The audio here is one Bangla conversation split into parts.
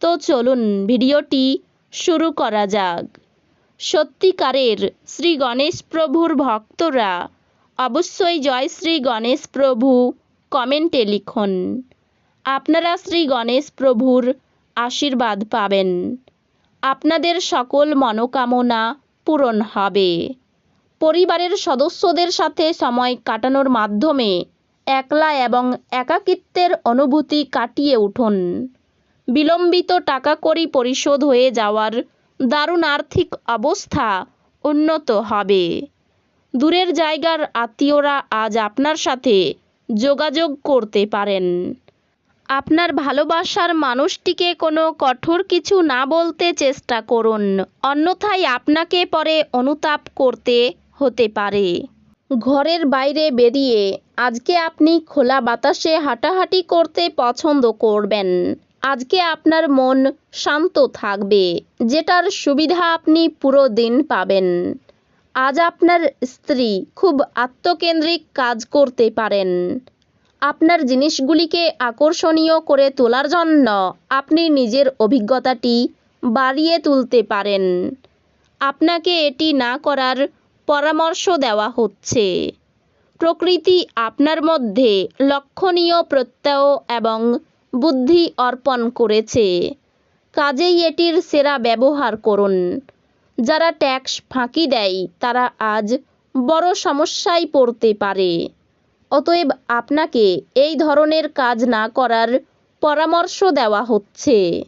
তো চলুন ভিডিওটি শুরু করা যাক। সত্যিকারের শ্রী গণেশ প্রভুর ভক্তরা অবশ্যই জয় শ্রী গণেশ প্রভু কমেন্টে লিখুন। আপনারা শ্রী গণেশ প্রভুর আশীর্বাদ পাবেন। আপনাদের সকল মনোকামনা পূরণ হবে। পরিবারের সদস্যদের সাথে সময় কাটানোর মাধ্যমে একলা এবং একাকিত্বের অনুভূতি কাটিয়ে উঠুন। বিলম্বিত টাকা কড়ি পরিশোধ হয়ে যাওয়ার দারুণ আর্থিক অবস্থা উন্নত হবে। দূরের জায়গার আত্মীয়রা আজ আপনার সাথে যোগাযোগ করতে পারেন। আপনার ভালোবাসার মানুষটিকে কোনো কঠোর কিছু না বলতে চেষ্টা করুন, অন্যথায় আপনাকে পরে অনুতাপ করতে হতে পারে। ঘরের বাইরে বেরিয়ে আজকে আপনি খোলা বাতাসে হাঁটাহাঁটি করতে পছন্দ করবেন। আজকে আপনার মন শান্ত থাকবে, যেটার সুবিধা আপনি পুরো দিন পাবেন। আজ আপনার স্ত্রী খুব আত্মকেন্দ্রিক কাজ করতে পারেন। আপনার জিনিসগুলিকে আকর্ষণীয় করে তোলার জন্য আপনি নিজের অভিজ্ঞতাটি বাড়িয়ে তুলতে পারেন। আপনাকে এটি না করার পরামর্শ দেওয়া হচ্ছে। প্রকৃতি আপনার মধ্যে লক্ষণীয় প্রত্যয় এবং বুদ্ধি অর্পণ করেছে। কাজেই এটির সেরা ব্যবহার করুন। যারা ট্যাক্স ফাঁকি দেয়, তারা আজ বড় সমস্যায় পড়তে পারে। অতএব আপনাকে এই ধরনের কাজ না করার পরামর্শ দেওয়া হচ্ছে।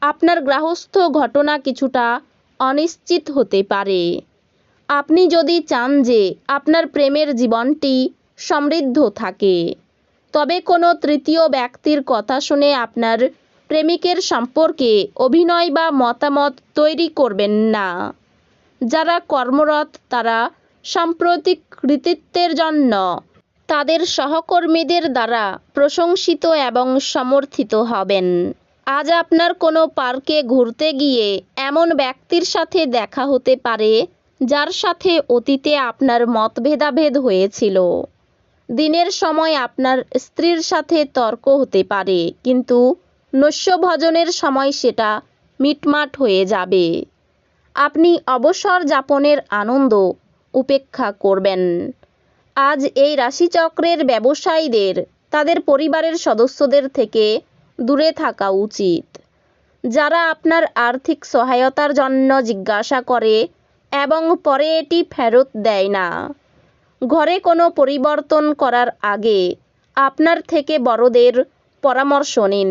আপনার গ্রাহস্থ ঘটনা কিছুটা অনিশ্চিত হতে পারে। আপনি যদি চান যে আপনার প্রেমের জীবনটি সমৃদ্ধ থাকে তবে কোনো তৃতীয় ব্যক্তির কথা শুনে আপনার প্রেমিকের সম্পর্কে অভিনয় বা মতামত তৈরি করবেন না। যারা কর্মরত, তারা সাম্প্রতিক কৃতিত্বের জন্য তাদের সহকর্মীদের দ্বারা প্রশংসিত এবং সমর্থিত হবেন। আজ আপনার কোনো পার্কে ঘুরতে গিয়ে এমন ব্যক্তির সাথে দেখা হতে পারে, যার সাথে অতীতে আপনার মতভেদাভেদ হয়েছিল। দিনের সময় আপনার স্ত্রীর সাথে তর্ক হতে পারে, কিন্তু নস্যভজনের সময় সেটা মিটমাট হয়ে যাবে। আপনি অবসর যাপনের আনন্দ উপেক্ষা করবেন। আজ এই রাশিচক্রের ব্যবসায়ীদের, তাদের পরিবারের সদস্যদের থেকে দূরে থাকা উচিত। যারা আপনার আর্থিক সহায়তার জন্য জিজ্ঞাসা করে এবং পরে এটি ফেরত দেয় না। ঘরে কোনো পরিবর্তন করার আগে আপনার থেকে বড়দের পরামর্শ নিন।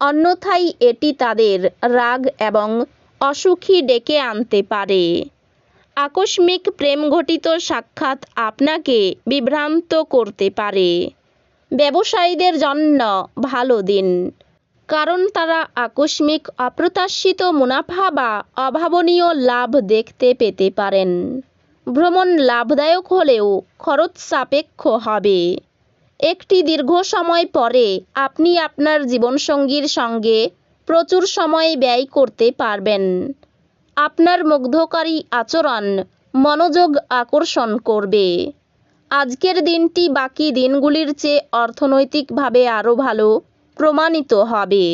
অন্যথায় এটি তাদের রাগ এবং অসুখী ডেকে আনতে পারে। আকস্মিক প্রেমঘটিত সাক্ষাৎ আপনাকে বিভ্রান্ত করতে পারে। ব্যবসায়ীদের জন্য ভালো দিন। কারণ তারা আকস্মিক, অপ্রত্যাশিত মুনাফা বা অভাবনীয় লাভ দেখতে পেতে পারেন। ভ্রমণ লাভদায়ক হলেও খরচ সাপেক্ষ হবে। একটি দীর্ঘ সময় পরে আপনি আপনার জীবনসঙ্গীর সঙ্গে প্রচুর সময় ব্যয় করতে পারবেন। আপনার মুগ্ধকারী আচরণ মনোযোগ আকর্ষণ করবে। আজকের দিনটি বাকি দিনগুলির চেয়ে অর্থনৈতিকভাবে আরও ভালো প্রমাণিত হবে।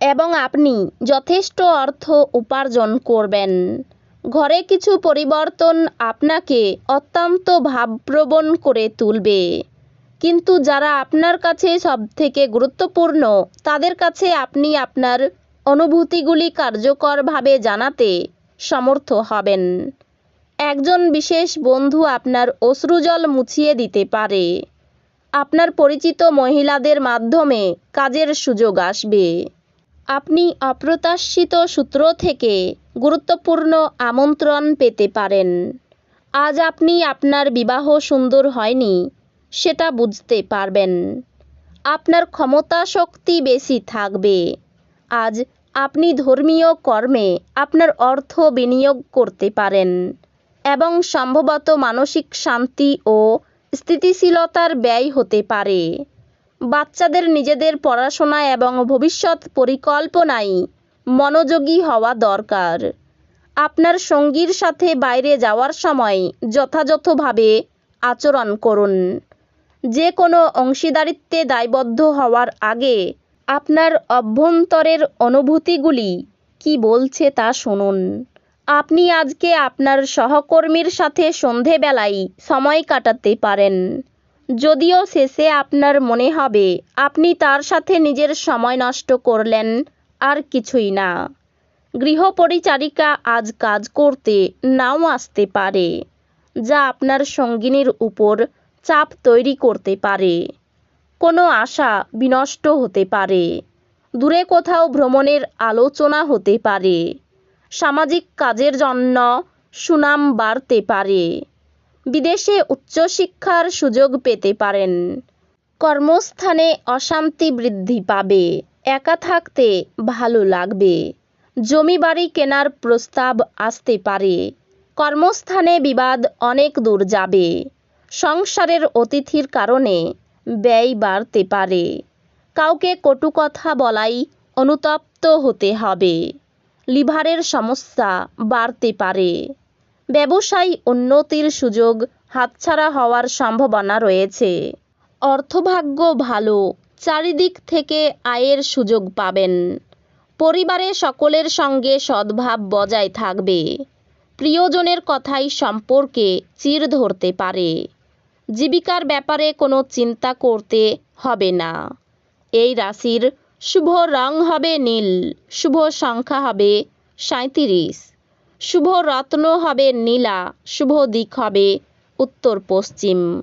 এবং আপনি যথেষ্ট অর্থ উপার্জন করবেন। ঘরে কিছু পরিবর্তন আপনাকে অত্যন্ত ভাবপ্রবণ করে তুলবে। কিন্তু যারা আপনার কাছে সবথেকে গুরুত্বপূর্ণ, তাদের কাছে আপনি আপনার অনুভূতিগুলি কার্যকরভাবে জানাতে সমর্থ হবেন। একজন বিশেষ বন্ধু আপনার অশ্রুজল মুছিয়ে দিতে পারে। আপনার পরিচিত মহিলাদের মাধ্যমে কাজের সুযোগ আসবে। আপনি অপ্রত্যাশিত সূত্র থেকে গুরুত্বপূর্ণ আমন্ত্রণ পেতে পারেন। আজ আপনি আপনার বিবাহ সুন্দর হয়নি, সেটা বুঝতে পারবেন। আপনার ক্ষমতা শক্তি বেশি থাকবে। আজ আপনি ধর্মীয় কর্মে আপনার অর্থ বিনিয়োগ করতে পারেন এবং সম্ভবত মানসিক শান্তি ও স্থিতিশীলতার ব্যয় হতে পারে। বাচ্চাদের নিজেদের পড়াশোনা এবং ভবিষ্যৎ পরিকল্পনায় মনোযোগী হওয়া দরকার। আপনার সঙ্গীর সাথে বাইরে যাওয়ার সময় যথাযথভাবে আচরণ করুন। যে কোনো অংশীদারিত্বে দায়বদ্ধ হওয়ার আগে আপনার অভ্যন্তরের অনুভূতিগুলি কি বলছে তা শুনুন। আপনি আজকে আপনার সহকর্মীর সাথে সন্ধেবেলায় সময় কাটাতে পারেন। যদিও শেষে আপনার মনে হবে, আপনি তার সাথে নিজের সময় নষ্ট করলেন আর কিছুই না। গৃহপরিচারিকা আজ কাজ করতে নাও আসতে পারে, যা আপনার সঙ্গিনীর উপর চাপ তৈরি করতে পারে। কোনো আশা বিনষ্ট হতে পারে, দূরে কোথাও ভ্রমণের আলোচনা হতে পারে, সামাজিক কাজের জন্য সুনাম বাড়তে পারে, বিদেশে উচ্চশিক্ষার সুযোগ পেতে পারেন, কর্মস্থানে অশান্তি বৃদ্ধি পাবে। একা থাকতে ভালো লাগবে। জমি বাড়ি কেনার প্রস্তাব আসতে পারে। কর্মস্থানে বিবাদ অনেক দূর যাবে। সংসারের অতিথির কারণে ব্যয় বাড়তে পারে। কাউকে কটু কথা বলাই অনুতপ্ত হতে হবে। লিভারের সমস্যা বাড়তে পারে। ব্যবসায় উন্নতির সুযোগ হাতছাড়া হওয়ার সম্ভাবনা রয়েছে। অর্থভাগ্য ভালো চারিদিক থেকে আয়ের সুযোগ পাবেন। পরিবারে সকলের সঙ্গে সদ্ভাব বজায় থাকবে। প্রিয়জনের কথাই সম্পর্কে চির ধরতে পারে। জীবিকার ব্যাপারে কোনো চিন্তা করতে হবে না। এই রাশির শুভ রং হবে নীল, শুভ সংখ্যা হবে সাঁত্রিশ শুভ রত্ন হবে নীলা, শুভ দিক হবে উত্তর পশ্চিম।